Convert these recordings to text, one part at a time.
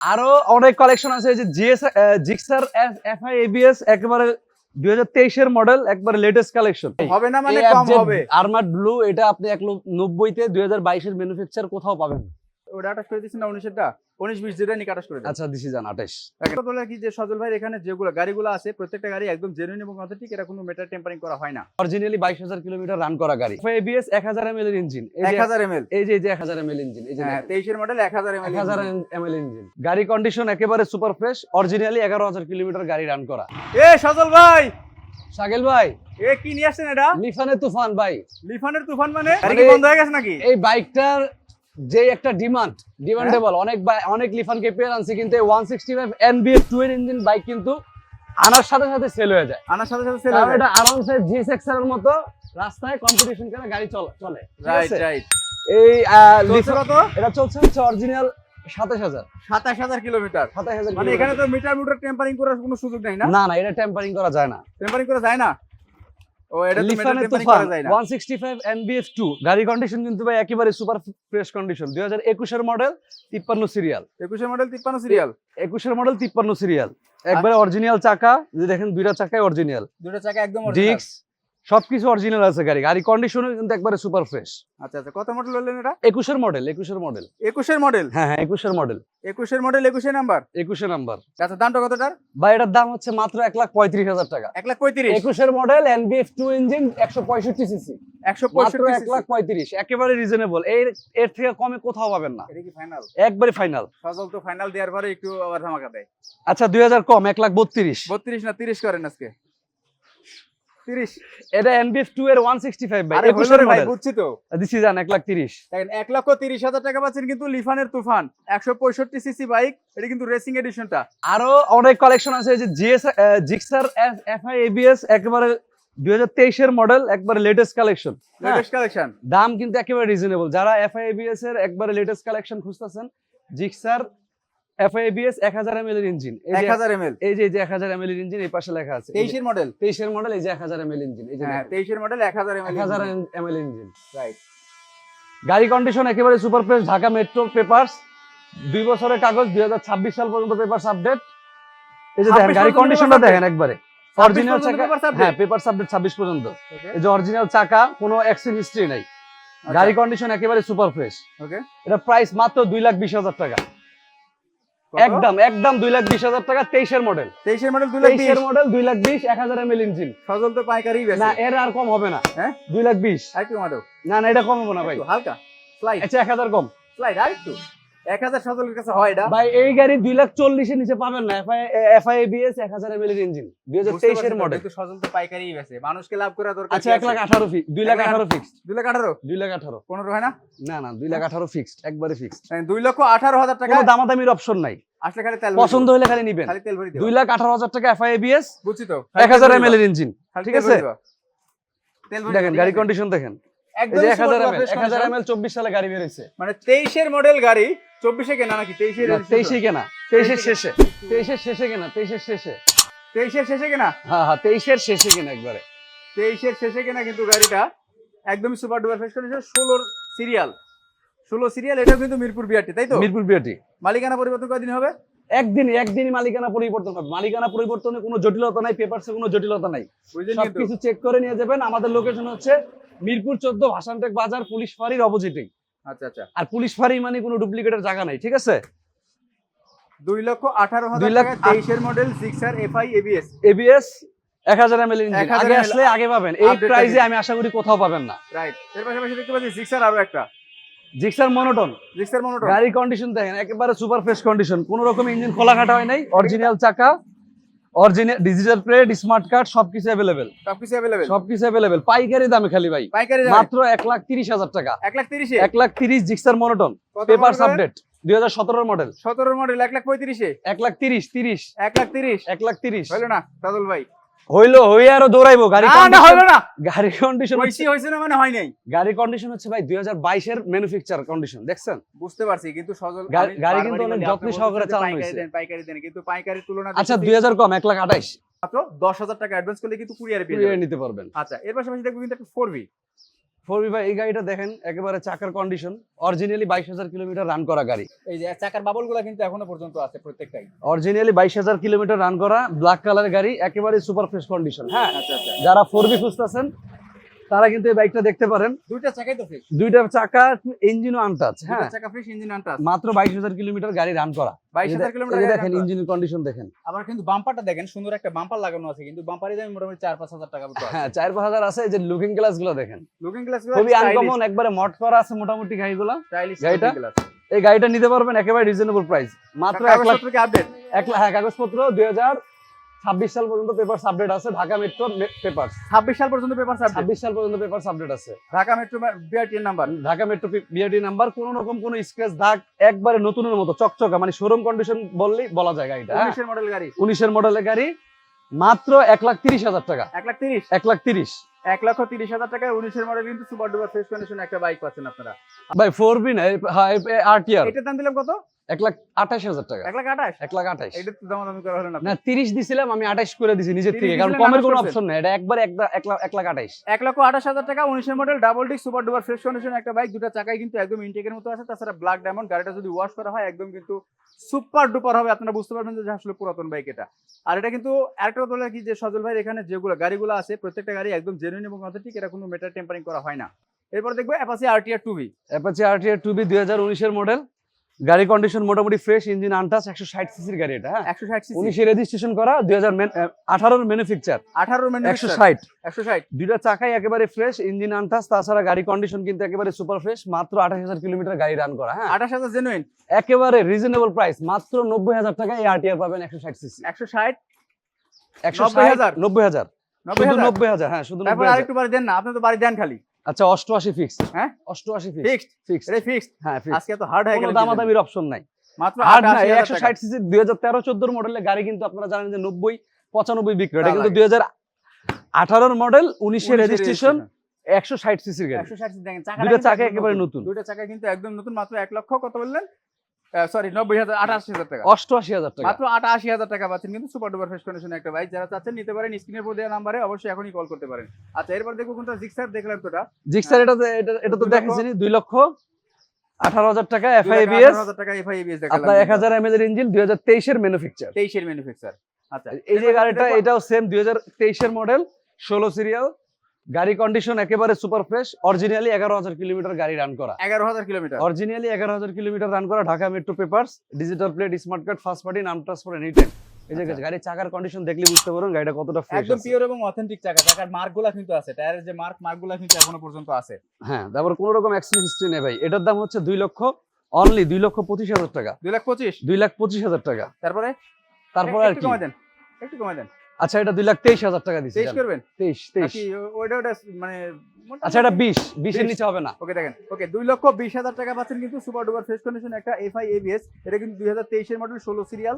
আরও অনেক কালেকশন আছে যে জিএস জিক্সার এফআই এবিএস একেবারে দুই হাজার তেইশের মডেল একবারে লেটেস্ট কালেকশন হবে না মানে কম হবে? আরমার ব্লু এটা আপনি এক নব্বইতে দুই হাজার বাইশের ম্যানুফ্যাকচার কোথাও পাবেন। ওটা একটা করে দিচ্ছেন না উনিশেরটা? উনিশ বিশ যেটা নিয়ে আটাশ করে আচ্ছা দিছি যান আঠাশ একটা বলে কি যে সজল ভাই এখানে যেগুলো গাড়িগুলো আছে প্রত্যেকটা গাড়ি একদম জেনুইন এবং অথেন্টিক এটা কোনো মেটার টেম্পারিং করা হয় না। অরিজিনালি বাইশ হাজার কিলোমিটার রান করা গাড়ি। এবিএস এক হাজার এম এর ইঞ্জিন এক হাজার এম এল এই যে এক হাজার এম এল ইঞ্জিন এই যে হ্যাঁ তেইশের মডেল এক হাজার এম এক হাজার এম এল ইঞ্জিন গাড়ি কন্ডিশন একেবারে সুপার ফ্রেশ অরিজিনালি এগারো হাজার কিলোমিটার গাড়ি রান করা। এ সজল ভাই! সাগেল ভাই! এ কি নিয়ে আসছেন এটা? লিফানে তুফান ভাই। লিফানের তুফান মানে? গাড়ি মানে- বন্ধ হয়ে গেছে নাকি? এই বাইকটার যে একটা ডিমান্ড ডিমান্ডেবল অনেক অনেক লিফানকে পেয়ে আনছি কিন্তু one sixty five NBF engine bike কিন্তু আনার সাথে সাথে সেল হয়ে যায়। আনার সাথে সাথে সেল হবে এটা আরামসে জি সেক্সের মতো রাস্তায় কম্পিটিশন করে গাড়ি চলে চলে। রাইট রাইট এই লিফান- এটা চলছে হচ্ছে অরিজিনাল সাতাশ হাজার। সাতাশ হাজার কিলোমিটার সাতাশ হাজার মানে এখানে তো মিটার মিটার টেম্পারিং করার কোনো সুযোগ নেই না? না না এটা টেম্পারিং করা যায় না। টেম্পারিং করা যায় না? ও এটা তো মিটার লিফানের টেম্পারিং তুফান করা যায় না। 165 এনবিএফ 2 গাড়ি কন্ডিশন কিন্তু ভাই একেবারে সুপার ফ্রেশ কন্ডিশন 2021 এর মডেল 53 সিরিয়াল একুশের মডেল তিপ্পান্ন সিরিয়াল 21 এর মডেল 53 সিরিয়াল একবারে অরিজিনাল চাকা যে দেখেন দুইটা চাকাই অরিজিনাল দুটো চাকা একদম। ডিক্স সবকিছু অরিজিনাল আছে গাড়ি গাড়ি কন্ডিশন কিন্তু একবারে সুপার ফ্রেশ আচ্ছা আচ্ছা কত মডেল বললেন এটা? 21 এর মডেল 21 এর মডেল একুশের মডেল হ্যাঁ হ্যাঁ 21 এর মডেল একুশের মডেল একুশের নাম্বার 21 এর নাম্বার আচ্ছা দামটা কতটার? ভাই এটার দাম হচ্ছে মাত্র 1 লাখ 35 হাজার টাকা। এক লাখ পঁয়ত্রিশ? 21 এর মডেল এনবিএফ 2 ইঞ্জিন 165 সিসি একশো পঁয়ষট্টি এক লাখ পঁয়ত্রিশ একেবারে রিজনেবল এর এর থেকে কমে কোথাও পাবেন না। এটা কি ফাইনাল একবারে ফাইনাল সজল তো ফাইনাল দেওয়ার পরে একটু আবার ধামাকা দেয়। আচ্ছা দুই হাজার কম এক লাখ বত্রিশ। বত্রিশ না তিরিশ করেন আজকে? তিরিশ। এটা এনবিএফ এর ওয়ান সিক্সটি ফাইভ ভাই আরে হলো একুশের রে ভাই মডেল বুঝছি তো। দিছি লাখ তিরিশ। দেখেন এক লক্ষ তিরিশ হাজার টাকা পাচ্ছেন কিন্তু লিফানের তুফান। একশো পঁয়ষট্টি সিসি বাইক এটা কিন্তু রেসিং এডিশনটা আরও অনেক কালেকশন আছে যে জিএস জিক্সার এফআই এবিএস একেবারে দুই হাজার তেইশের মডেল একবারে লেটেস্ট কালেকশন লেটেস্ট কালেকশন দাম কিন্তু একেবারে রিজনেবল যারা এফআই এবিএস এর একবারে লেটেস্ট কালেকশন খুঁজতেছেন জিক্সার এফআই এবিএস এক হাজার এম এর ইঞ্জিন এক হাজার এম এল এই যে এই যে এক হাজার এম এর ইঞ্জিন এই পাশে লেখা আছে। তেইশের মডেল তেইশের মডেল এই যে এক হাজার এম এল ইঞ্জিন এই যে হ্যাঁ তেইশের মডেল এক হাজার এম এক এল হাজার এম এল ইঞ্জিন রাইট গাড়ি কন্ডিশন একেবারে super fresh Dhaka metro papers দুই বছরের কাগজ দুই হাজার ছাব্বিশ সাল পর্যন্ত পেপারস আপডেট এই যে দেখেন গাড়ি কন্ডিশনটা দেখেন একবারে। অরিজিনাল চাকা হ্যাঁ পেপারস আপডেট ছাব্বিশ পর্যন্ত। এই যে অরিজিনাল চাকা কোনো অ্যাক্সিডেন্ট হিস্ট্রি নাই। গাড়ি কন্ডিশন একেবারে সুপার ফ্রেশ ওকে এটা প্রাইস মাত্র দুই লাখ বিশ হাজার টাকা। একদম একদম দুই লাখ বিশ হাজার টাকা তেইশের মডেল তেইশের মডেল দুই লাখ তেইশের মডেল দুই লাখ বিশ এক হাজার এম এল ইঞ্জিন সজল তো পাইকারি না এর আর কম হবে না। হ্যাঁ? দুই লাখ বিশ। আর কি মারো না না এটা কম হবে না ভাই। হালকা। স্লাইড আচ্ছা এক হাজার কম। স্লাইড আর একটু? এক হাজার সজলের কাছে হয় এটা। ভাই এই গাড়ি দুই লাখ চল্লিশের নিচে পাবেন না। এফআই এফআই এক হাজার এম এল ইঞ্জিন দুই হাজার তেইশের মডেল কিন্তু সজল তো পাইকারি বেশি। মানুষকে লাভ করা দরকার আচ্ছা এক লাখ আঠারো ফিক্স দুই লাখ আঠারো ফিক্সড দুই লাখ আঠারো? দুই লাখ আঠারো। পনেরো হয় না? না না দুই লাখ আঠারো ফিক্সড একবারে ফিক্সড হ্যাঁ, দুই লক্ষ আঠারো হাজার টাকা দামাদামির অপশন নাই। আসলে খালি তেল পছন্দ হলে খালি নিবেন। খালি তেল ভরি দুই লাখ আঠারো হাজার টাকা এফআই এবিএস বুঝছি তো। এক হাজার এম এর ইঞ্জিন ঠিক আছে? তেল দেখেন গাড়ি কন্ডিশন দেখেন। এক হাজার এম এল চব্বিশ সালে গাড়ি বেরোচ্ছে মানে তেইশের মডেল গাড়ি চব্বিশে কেনা নাকি? তেইশের তেইশে কেনা। তেইশের শেষে। তেইশের শেষে কেনা তেইশের শেষে। তেইশের শেষে কেনা? হ্যাঁ হ্যাঁ তেইশের শেষে কেনা একবারে। তেইশের শেষে কেনা কিন্তু গাড়িটা একদমই সুপার ডুপার ফ্রেশ কন্ডিশন ষোলোর সিরিয়াল। ষোলো সিরিয়াল এটাও কিন্তু মিরপুর বিআরটি তাই তো? মিরপুর বিআরটি। মালিকানা পরিবর্তন কয়দিন হবে? একদিন একদিন মালিকানা পরিবর্তন হবে। মালিকানা পরিবর্তনে কোনো জটিলতা নাই পেপারসে কোনো জটিলতা নাই। সবকিছু চেক করে নিয়ে যাবেন। আমাদের লোকেশন হচ্ছে মিরপুর চোদ্দ ভাসানটেক বাজার পুলিশ ফাঁড়ির অপোজিটে আচ্ছা আচ্ছা। আর পুলিশ ফাঁড়ি মানে কোনো ডুপ্লিকেটের জায়গা নাই ঠিক আছে? দুই লক্ষ আঠারো হাজার দুই লাখ টাকা আট- তেইশের model six R FI ABS ABS এক হাজার এম এল 1000 আগে আসলে আগে পাবেন। এই থাকে। আমি আশা করি কোথাও পাবেন না। রাইট এর পাশাপাশি দেখতে পাচ্ছি সিক্স আর একটা। জিক্সার মনোটন সিক্সের মনোটন গাড়ি কন্ডিশন দেখেন একেবারে সুপার ফ্রেশ কন্ডিশন কোনো রকম ইঞ্জিন খোলা কাটা হয় নাই অরিজিনাল চাকা। Original digital plate smart card সবকিছু অ্যাভেলেবেল সবকিছু অ্যাভেলেবেল সবকিছু অ্যাভেলেবেল পাইকারি দামে খালি ভাই। পাইকারি মাত্র এক লাখ তিরিশ হাজার টাকা। এক লাখ তিরিশে? এক লাখ তিরিশ জিক্সার মনোটন। পেপার আপডেট দুই হাজার সতেরোর মডেল। সতেরো মডেল এক লাখ পঁয়ত্রিশে? এক লাখ তিরিশ তিরিশ। এক লাখ তিরিশ? এক লাখ তিরিশ। হইল না সাদুল ভাই। হইল হই আরও দৌড়াইবো। গাড়ি না না হইল না। গাড়ি কন্ডিশন হইছি হইছে না মানে হয় নাই। গাড়ি কন্ডিশন হচ্ছে ভাই দুই হাজার বাইশের ম্যানুফ্যাকচার কন্ডিশন দেখছেন? বুঝতে পারছি কিন্তু সজল গাড়ি কিন্তু অনেক যত্ন সহকারে চালানো চালানো পাইকারি। দেন পাইকারি দেন কিন্তু পাইকারি তুলনা আচ্ছা দুই হাজার কম 1 লাখ আঠাইশ। মাত্র দশ হাজার টাকা অ্যাডভান্স করলে কিন্তু কুরিয়ারে পেয়ে নিতে পারবেন। আচ্ছা এর পাশাপাশি দেখব কিন্তু একটা ফোর ভি ফোর ভাই এই গাড়িটা দেখেন একেবারে চাকার কন্ডিশন অরিজিনালি বাইশ হাজার কিলোমিটার রান করা গাড়ি। এই যে চাকার বাবলগুলো কিন্তু এখনও পর্যন্ত আছে প্রত্যেকটাই। অরিজিনালি বাইশ হাজার কিলোমিটার রান করা ব্ল্যাক কালার গাড়ি একেবারে সুপার ফ্রেশ কন্ডিশন হ্যাঁ আচ্ছা আচ্ছা। যারা ফোর বি খুঁজতেছেন তারা কিন্তু এই বাইকটা দেখতে পারেন। দুইটা চাকাই তো ফ্রেশ দুইটা চাকা ইঞ্জিনও আনটাচ হ্যাঁ? চাকা ফ্রেশ ইঞ্জিন আনটা মাত্র বাইশ হাজার কিলোমিটার গাড়ি রান করা। বাইশ এই যে- হাজার এই যে কিলোমিটার দেখেন ইঞ্জিনের কন্ডিশন দেখেন। আবার কিন্তু বাম্পারটা দেখেন সুন্দর একটা বাম্পার লাগানো আছে কিন্তু বাম্পারই দাম মোটামুটি চার পাঁচ হাজার টাকা মতো হ্যাঁ চার পাঁচ হাজার আছে এই যে লুকিং গ্লাসগুলো দেখেন। লুকিং গ্লাস খুবই আনকমন একবারে মট করা আছে মোটামুটি গাড়িগুলো। গাড়িটা? এই গাড়িটা নিতে পারবেন একেবারে রিজনেবল প্রাইস মাত্র এক লাখ কাগজপত্র কি আপডেট এক লাখ হ্যাঁ কাগজপত্র দুই হাজার ছাব্বিশ সাল পর্যন্ত পেপার আপডেট আছে ঢাকা মেট্রো পেপার ছাব্বিশ সাল পর্যন্ত পেপার ছাব্বিশ সাল পর্যন্ত পেপার আপডেট আছে। Dhaka metro BRT number Dhaka metro BRT number কোন রকম কোন স্ক্র্যাচ দাগ একবারে নতুনের মতো চকচকা মানে শোরুম কন্ডিশন বললেই বলা যায় গাড়িটা হ্যাঁ? উনিশের মডেল গাড়ি। উনিশের মডেলের গাড়ি মাত্র এক লাখ তিরিশ হাজার টাকা। এক লাখ তিরিশ? এক লাখ তিরিশ। এক লক্ষ তিরিশ হাজার টাকায় উনিশের মডেল কিন্তু সুপার ডুপার ফ্রেশ কন্ডিশন একটা বাইক পাচ্ছেন আপনারা। ভাই ফোর বি না আরটিআর এটার দাম দিলাম কত? এক লাখ আঠাশ হাজার টাকা। এক লাখ আঠাশ? এক লাখ আঠাশ। এটা তো দামাদামি করা হলো না না তিরিশ দিছিলাম আমি আঠাশ করে দিছি নিজের থেকে কারণ কমের কোনো অপশন নেই। এটা একবার এক লাখ- এক লাখ এক এক লক্ষ আঠাশ হাজার টাকা উনিশের model double disc super fresh condition একটা বাইক দুটা চাকাই কিন্তু একদম ইনটেকের মতো আছে। তাছাড়া ব্ল্যাক ডায়মন্ড গাড়িটা যদি ওয়াশ করা হয় একদম কিন্তু সুপার ডুপার হবে। আপনারা বুঝতে পারবেন যে আসলে পুরাতন বাইক এটা। আর এটা কিন্তু আরেকটা কথা কি যে সজল ভাই এখানে যেগুলো গাড়িগুলো আছে প্রত্যেকটা গাড়ি একদম জেনুইন এবং অথেন্টিক এটা কোনো মেটার টেম্পারিং করা হয় না। এরপর দেখব Apache RTR two V Apache RTR two V দুই হাজার উনিশের মডেল গাড়ি কন্ডিশন মোটামুটি ফ্রেশ ইঞ্জিন আনটাচ একশো ষাট সিসির গাড়ি এটা হ্যাঁ? একশো ষাট উনিশে রেজিস্ট্রেশন করা দুই হাজার আঠারোর ম্যানুফ্যাকচার আঠারো একশো ষাট। একশো ষাট। দুইটা চাকাই একেবারে ফ্রেশ ইঞ্জিন আনটাচ তাছাড়া গাড়ি কন্ডিশন কিন্তু একেবারে সুপার ফ্রেশ মাত্র আঠাশ হাজার কিলোমিটার গাড়ি রান করা হ্যাঁ? আঠাশ হাজার জেনুইন একেবারে রিজনেবল প্রাইস মাত্র নব্বই হাজার টাকা এই আরটিআর পাবেন একশো ষাট সিসি একশো ষাট? একশো 90,000 নব্বই হাজার? নব্বই হাজার। নব্বই হাজার? হ্যাঁ শুধু আরেকটু বাড়ি দেন না আপনি তো বাড়ি দেন খালি। আচ্ছা অষ্টআশি ফিক্স হ্যাঁ? অষ্টআশি ফিক্স ফিক্স এটা ফিক্স হ্যাঁ ফিক্স আজকে তো হার্ড হয়ে গেল দামাদামির অপশন নাই। মাত্র আর না একশো ষাট সিসি দুই হাজার তেরো চোদ্দোর মডেলের গাড়ি কিন্তু আপনারা জানেন যে নব্বই পঁচানব্বই বিক্রি এটা কিন্তু লাগে। দুই হাজার আঠারোর মডেল উনিশের উনিশের রেজিস্ট্রেশন একশো ষাট সিসির গাড়ি। একশো ষাট দেখেন চাকা দুইটা চাকা একেবারে নতুন। দুইটা চাকা কিন্তু একদম নতুন মাত্র এক লক্ষ কত বললেন? সরি নব্বই হাজার আটাশি হাজার টাকা। অষ্টআশি হাজার টাকা। মাত্র আটাশি হাজার টাকা পাচ্ছেন কিন্তু সুপার ডুপার ফ্রেশ কন্ডিশন একটা বাইক যারা চাচ্ছেন নিতে পারেন স্ক্রিনের উপর দেওয়া নাম্বারে অবশ্যই এখনই কল করতে পারেন। আচ্ছা এরপর দেখব কোনটা জিক্সার দেখলাম তোটা জিক্সার এটা এটা তো দেখেছেন দুই লক্ষ আঠারো হাজার টাকা এফআইবিএস টাকা এফআইবিএস দেখালাম। আপনার এক হাজার এমএল এর ইঞ্জিন দুই হাজার তেইশের ম্যানুফ্যাকচার তেইশের ম্যানুফ্যাকচার আচ্ছা এই যে গাড়িটা এটাও সেম দুই হাজার তেইশের মডেল ষোলো সিরিয়াল গাড়ি কন্ডিশন একেবারে সুপার ফ্রেশ অরিজিনালি এগারো হাজার কিলোমিটার গাড়ি রান করা। এগারো হাজার কিলোমিটার। অরিজিনালি এগারো হাজার কিলোমিটার রান করা Dhaka metro papers digital plate smart card first party নাম ট্রান্সফার এনি টাইম এই যে আচ্ছা। গাড়ির চাকার কন্ডিশন দেখলে বুঝতে পারবেন গাড়িটা কতটা ফ্রেশ একদম পিওর এবং অথেন্টিক চাকা চাকার কিন্তু আছে টায়ারের যে মার্ক কিন্তু এখনও পর্যন্ত আছে। হ্যাঁ তারপর কোনো রকম অ্যাক্সিডেন্ট হিস্ট্রি নেই ভাই। এটার দাম হচ্ছে দুই লক্ষ অনলি দুই লক্ষ পঁচিশ হাজার টাকা। দুই লাখ পঁচিশ? দুই লাখ পঁচিশ হাজার টাকা। তারপরে? তারপর আর কি? কমাই দেন একটু কমাই দেন। আচ্ছা এটা দুই লাখ তেইশ হাজার টাকা দিচ্ছি তেইশ করবেন? তেইশ তেইশ। ওইটা ওটা মানে আচ্ছা এটা বিশ বিশের নিচে হবে না। ওকে দেখেন। ওকে দুই লক্ষ বিশ হাজার টাকা পাচ্ছেন কিন্তু সুপার ডুপার ফ্রেশ কন্ডিশন একটা এফআই এবিএস। এটা কিন্তু দুই হাজার তেইশের মডেল ষোলো সিরিয়াল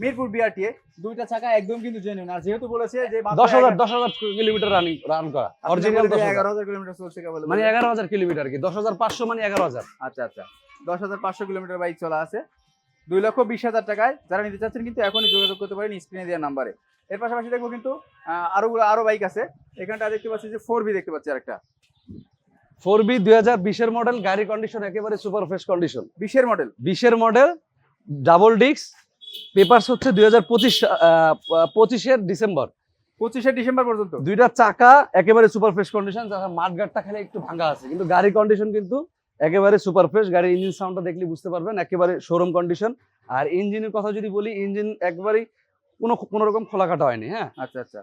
মিরপুর বিআরটিএ দুইটা চাকা একদম কিন্তু জেনুইন আর যেহেতু বলেছে যে দশ হাজার দশ হাজার কিলোমিটার রানিং রান করা। অরিজিনাল এগারো হাজার কিলোমিটার চলছে কেবল মানে এগারো হাজার কিলোমিটার কি? দশ হাজার পাঁচশো মানে এগারো হাজার। আচ্ছা আচ্ছা। দশ হাজার পাঁচশো কিলোমিটার বাইক চলা আছে। দুই লক্ষ বিশ হাজার টাকায় যারা নিতে চাচ্ছেন কিন্তু এখনই যোগাযোগ করতে পারেন স্ক্রিনে দেওয়া নাম্বারে এর পাশাপাশি দেখব কিন্তু আরও আরও বাইক আছে। এখানটা দেখতে পাচ্ছি যে ফোর বি দেখতে পাচ্ছি আরেকটা। ফোর বি দুই হাজার বিশের মডেল গাড়ি কন্ডিশন একেবারে সুপার ফ্রেশ কন্ডিশন বিশের মডেল বিশের মডেল ডাবল ডিস্ক পেপারস হচ্ছে দুই হাজার পঁচিশ পঁচিশের ডিসেম্বর। পঁচিশে ডিসেম্বর পর্যন্ত। দুইটা চাকা একেবারে সুপার ফ্রেশ কন্ডিশন মাঠগাটটা খালি একটু ভাঙা আছে। কিন্তু গাড়ি কন্ডিশন কিন্তু একেবারে সুপার ফ্রেশ গাড়ির ইঞ্জিন সাউন্ডটা দেখলে বুঝতে পারবেন একেবারে শোরুম কন্ডিশন আর ইঞ্জিনের কথা যদি বলি ইঞ্জিন একবারেই কোনো কোনো রকম খোলা কাটা হয়নি হ্যাঁ। আচ্ছা আচ্ছা।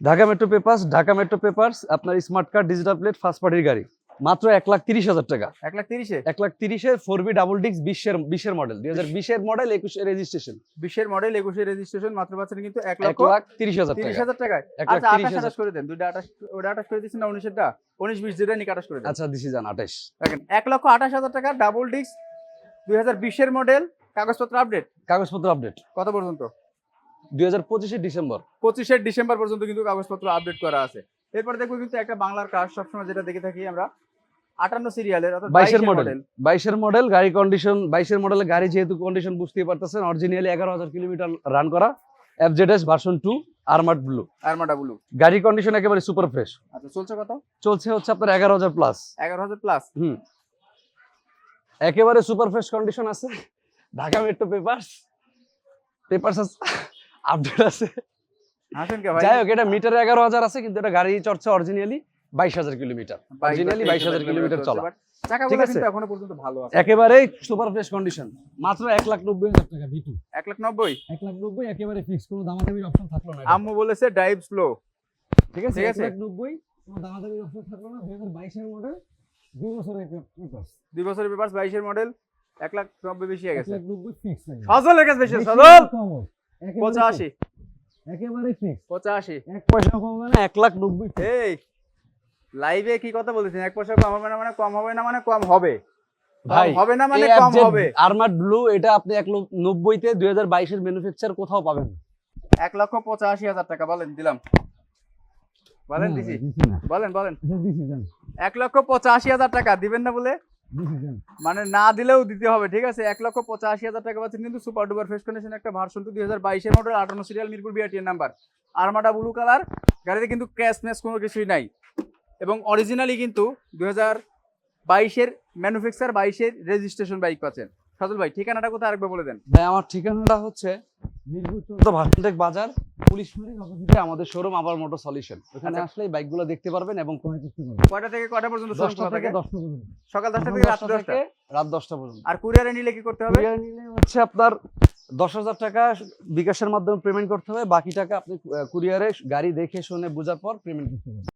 Dhaka metro papers Dhaka metro papers আপনার smart card digital plate first পার্টির গাড়ি। মাত্র এক লাখ তিরিশ হাজার টাকা। এক লাখ তিরিশে? এক লাখ তিরিশে ফোর বি ডাবল ডিস্ক বিশের বিশের মডেল দুই হাজার বিশের মডেল একুশে রেজিস্ট্রেশন বিশের মডেল একুশে রেজিস্ট্রেশন মাত্র পাচ্ছেন কিন্তু এক লক্ষ লাখ তিরিশ হাজার তিরিশ হাজার টাকায়। এক লাখ আচ্ছা তিরিশ হাজার। করে দেন দুইটা আঠাশ ওটা আঠাশ করে দিচ্ছেন না উনিশেরটা? উনিশ বিশ যেটা নিকে আঠাশ করে দেন। আচ্ছা দিছি যান আঠাশ। দেখেন এক লক্ষ আঠাশ হাজার টাকা ডাবল ডিস্ক দুই হাজার বিশের মডেল কাগজপত্র আপডেট কাগজপত্র আপডেট কত পর্যন্ত? দুই হাজার পঁচিশে ডিসেম্বর। পঁচিশের ডিসেম্বর পর্যন্ত কিন্তু কাগজপত্র আপডেট করা আছে। এরপর দেখব কিন্তু একটা বাংলার কাজ সবসময় যেটা দেখে থাকি আমরা আটান্ন সিরিয়ালের অর্থাৎ বাইশের। মডেল বাইশের মডেল গাড়ি কন্ডিশন বাইশের মডেলের গাড়ি যেহেতু কন্ডিশন বুঝতেই পারতেছেন অরিজিনালি এগারো হাজার কিলোমিটার রান করা FZS version two armada blue armada blue গাড়ি কন্ডিশন একেবারে সুপার ফ্রেশ আচ্ছা চলছে কত? চলছে হচ্ছে আপনার এগারো হাজার প্লাস এগারো হাজার প্লাস হুম। একেবারে সুপার ফ্রেশ কন্ডিশন আছে। ঢাকা মেট্রো পেপারস পেপারস আছে। আপডেট আছে। যাই হোক এটা মিটারে এগারো হাজার আছে কিন্তু এটা গাড়ি চড়ছে অরিজিনালি বাইশ হাজার কিলোমিটার। অরিজিনালি বাইশ হাজার কিলোমিটার চলা। ঠিক আছে? এখনও পর্যন্ত ভালো আছে। একেবারে সুপার ফ্রেশ কন্ডিশন মাত্র এক লাখ নব্বই হাজার টাকা ভিটু এক লাখ নব্বই? এক লাখ নব্বই একেবারে ফিক্স কোনো দামাদামির অপশন থাকল না আম্মু বলেছে ড্রাইভ স্লো ঠিক আছে? এক লাখ নব্বই কোনো দামাদামির অপশন থাকল না। দুই হাজার বাইশের মডেল দুই বছরের দুই বছরের পেপারস বাইশের মডেল এক লাখ নব্বই বেশি হয়ে এক গেছে। লাখ নব্বই ফিক্স সজল! সজল পঁচাশি। একেবারে ফিক্স পঁচাশি। এক পয়সা কমবে না এক লাখ নব্বই এই লাইভে কি কথা বলতেছেন? এক পয়সা কম হবে না মানে কম হবে না মানে কম হবে। ভাই, হবে না মানে কম হবে। আরমার্ড ব্লু এটা আপনি এক লক্ষ নব্বইতে দুই হাজার বাইশের ম্যানুফ্যাকচার কোথাও পাবেন? এক লক্ষ পঁচাশি হাজার টাকা বলেন দিলাম। বলেন দিছি। বলেন বলেন। এক লক্ষ পঁচাশি হাজার টাকা দিবেন না বলে। মানে না দিলেও দিতে হবে, ঠিক আছে? এক লক্ষ পঁচাশি হাজার টাকা পাচ্ছেন কিন্তু সুপার ডুপার ফ্রেশ কন্ডিশন একটা ভার্সন টু দুই হাজার বাইশের মডেল আটান্ন সিরিয়াল মিরপুর বিআরটিএর নাম্বার আরমাডা ব্লু কালার গাড়িতে কিন্তু ক্র্যাশ ম্যাশ কোনো কিছুই নাই। এবং অরিজিনালি কিন্তু দুই হাজার বাইশের ম্যানুফ্যাকচার বাইশের রেজিস্ট্রেশন বাইক পাচ্ছেন। সজল ভাই, ঠিকানাটা কোথায় আরেকবার বলে দেন? ভাই, আমার ঠিকানাটা হচ্ছে মিরপুর ভাটনটেক বাজার পুলিশ অপোজিটে আমাদের শোরুম আবার মোটর সলিউশন। আসলে বাইকগুলো দেখতে পারবেন এবং ক্রয় করতে পারবেন। কয়টা থেকে কয়টা পর্যন্ত দশটা থেকে দশটা পর্যন্ত। সকাল দশটা থেকে রাত দশটা রাত দশটা পর্যন্ত। আর কুরিয়ারে নিলে কি করতে হবে? কুরিয়ার নিলে হচ্ছে আপনার দশ হাজার টাকা বিকাশের মাধ্যমে পেমেন্ট করতে হবে। বাকি টাকা আপনি কুরিয়ারে গাড়ি দেখে শুনে বোঝার পর পেমেন্ট করতে পারবেন